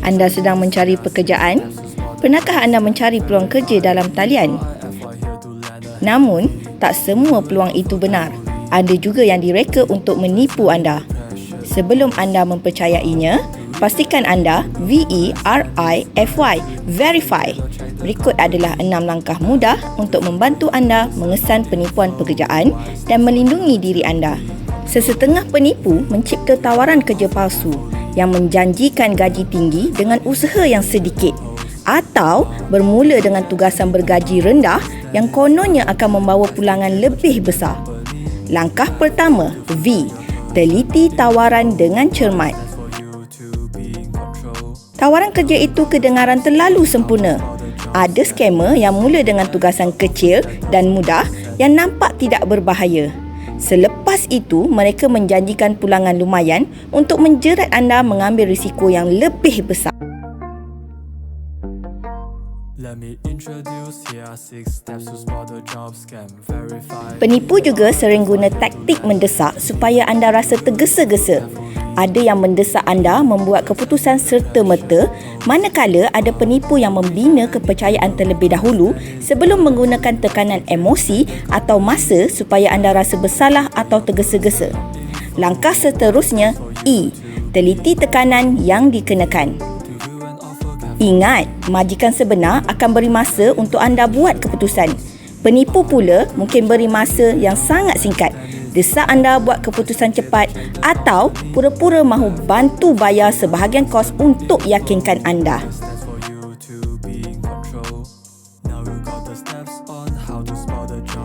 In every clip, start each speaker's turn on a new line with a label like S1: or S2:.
S1: Anda sedang mencari pekerjaan? Pernahkah anda mencari peluang kerja dalam talian? Namun, tak semua peluang itu benar. Ada juga yang direka untuk menipu anda. Sebelum anda mempercayainya, pastikan anda V-E-R-I-F-Y, verify. Berikut adalah enam langkah mudah untuk membantu anda mengesan penipuan pekerjaan dan melindungi diri anda. Sesetengah penipu mencipta tawaran kerja palsu yang menjanjikan gaji tinggi dengan usaha yang sedikit atau bermula dengan tugasan bergaji rendah yang kononnya akan membawa pulangan lebih besar. Langkah pertama, V. Teliti tawaran dengan cermat. Tawaran kerja itu kedengaran terlalu sempurna. Ada skamer yang mula dengan tugasan kecil dan mudah yang nampak tidak berbahaya. Selepas itu, mereka menjanjikan pulangan lumayan untuk menjerat anda mengambil risiko yang lebih besar. Penipu juga sering guna taktik mendesak supaya anda rasa tergesa-gesa. Ada yang mendesak anda membuat keputusan serta-merta manakala ada penipu yang membina kepercayaan terlebih dahulu sebelum menggunakan tekanan emosi atau masa supaya anda rasa bersalah atau tergesa-gesa. Langkah seterusnya E. Teliti tekanan yang dikenakan. Ingat, majikan sebenar akan beri masa untuk anda buat keputusan. Penipu pula mungkin beri masa yang sangat singkat. Desak anda buat keputusan cepat atau pura-pura mahu bantu bayar sebahagian kos untuk yakinkan anda.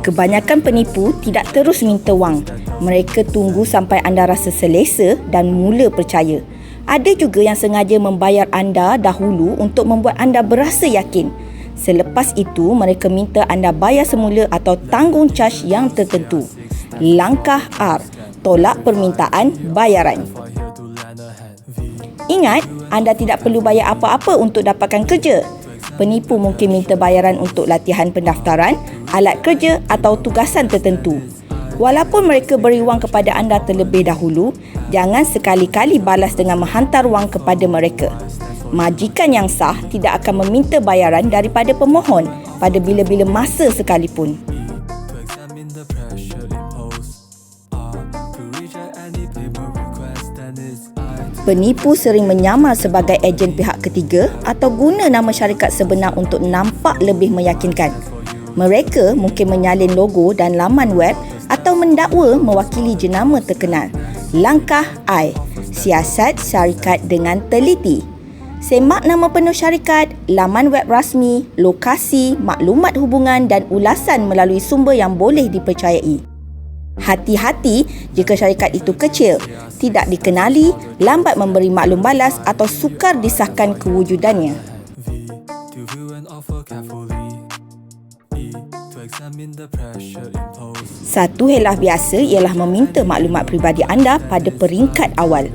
S1: Kebanyakan penipu tidak terus minta wang. Mereka tunggu sampai anda rasa selesa dan mula percaya. Ada juga yang sengaja membayar anda dahulu untuk membuat anda berasa yakin. Selepas itu, mereka minta anda bayar semula atau tanggung caj yang tertentu. Langkah R. Tolak permintaan bayaran. Ingat, anda tidak perlu bayar apa-apa untuk dapatkan kerja. Penipu mungkin minta bayaran untuk latihan pendaftaran, alat kerja atau tugasan tertentu. Walaupun mereka beri wang kepada anda terlebih dahulu, jangan sekali-kali balas dengan menghantar wang kepada mereka. Majikan yang sah tidak akan meminta bayaran daripada pemohon pada bila-bila masa sekalipun. Penipu sering menyamar sebagai ejen pihak ketiga atau guna nama syarikat sebenar untuk nampak lebih meyakinkan. Mereka mungkin menyalin logo dan laman web atau mendakwa mewakili jenama terkenal. Langkah I. Siasat syarikat dengan teliti. Semak nama penuh syarikat, laman web rasmi, lokasi, maklumat hubungan dan ulasan melalui sumber yang boleh dipercayai. Hati-hati jika syarikat itu kecil, tidak dikenali, lambat memberi maklum balas atau sukar disahkan kewujudannya. Satu helah biasa ialah meminta maklumat peribadi anda pada peringkat awal.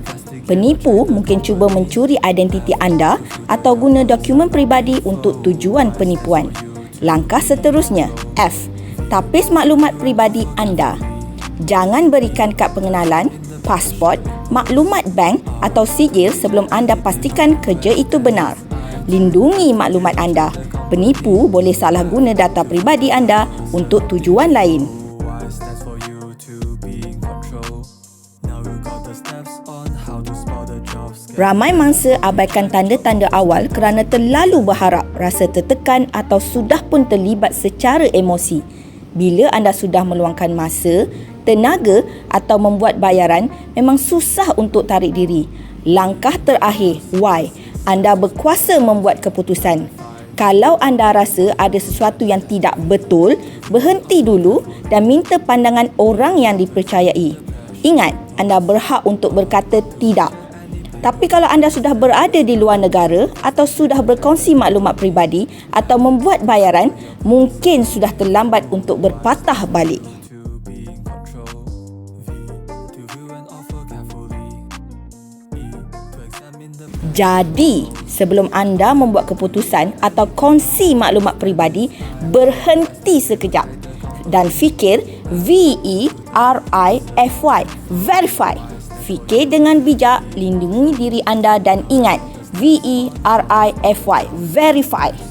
S1: Penipu mungkin cuba mencuri identiti anda atau guna dokumen peribadi untuk tujuan penipuan. Langkah seterusnya, F. Tapis maklumat peribadi anda. Jangan berikan kad pengenalan, pasport, maklumat bank atau sijil sebelum anda pastikan kerja itu benar. Lindungi maklumat anda penipu boleh salah guna data pribadi anda untuk tujuan lain. Ramai mangsa abaikan tanda-tanda awal kerana terlalu berharap, rasa tertekan atau sudah pun terlibat secara emosi. Bila anda sudah meluangkan masa, tenaga atau membuat bayaran, memang susah untuk tarik diri. Langkah terakhir, Y. Anda berkuasa membuat keputusan kalau anda rasa ada sesuatu yang tidak betul, berhenti dulu dan minta pandangan orang yang dipercayai. Ingat, anda berhak untuk berkata tidak. Tapi kalau anda sudah berada di luar negara atau sudah berkongsi maklumat peribadi atau membuat bayaran, mungkin sudah terlambat untuk berpatah balik. Jadi, sebelum anda membuat keputusan atau kongsi maklumat peribadi, berhenti sekejap dan fikir V-E-R-I-F-Y, verify. Fikir dengan bijak, lindungi diri anda dan ingat, V E R I F Y. Verify.